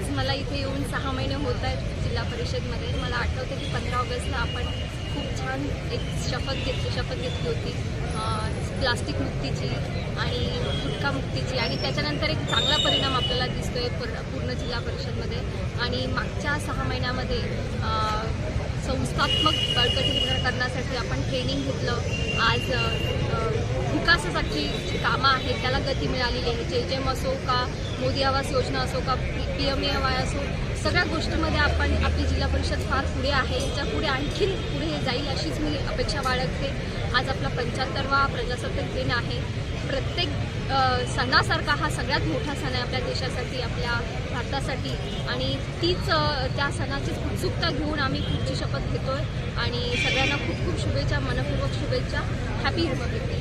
आज मला इथे येऊन सहा महिने होत आहेत जिल्हा परिषदमध्ये. मला आठवतं की पंधरा ऑगस्टला आपण खूप छान एक शपथ घेतली शपथ घेतली होती. प्लास्टिक मुक्तीची आणि गुटखा मुक्तीची. आणि त्याच्यानंतर एक चांगला परिणाम आपल्याला दिसतोय पूर्ण पूर्ण जिल्हा परिषदमध्ये. आणि मागच्या सहा महिन्यामध्ये संस्थात्मक बळकटीकरण करण्यासाठी आपण ट्रेनिंग घेतलं. आज विकासासाठी जी कामं आहेत त्याला गती मिळालेली आहे. जे जेम असो का मोदी आवास योजना असो का पी एम ए वाय असो सगळ्या गोष्टीमध्ये आपण आपली जिल्हा परिषद फार पुढे आहे. याच्यापुढे आणखीन पुढे जाईल अशीच मी अपेक्षा बाळगते. आज आपला पंच्याहत्तरवा प्रजासत्ताक दिन आहे. प्रत्येक सणासारखा हा सगळ्यात मोठा सण आहे आपल्या देशासाठी आपल्या भारतासाठी. आणि तीच त्या सणाचीच उत्सुकता घेऊन आम्ही पुढची शपथ घेतोय. आणि सगळ्यांना खूप खूप शुभेच्छा मनपूर्वक शुभेच्छा. Happy Republic day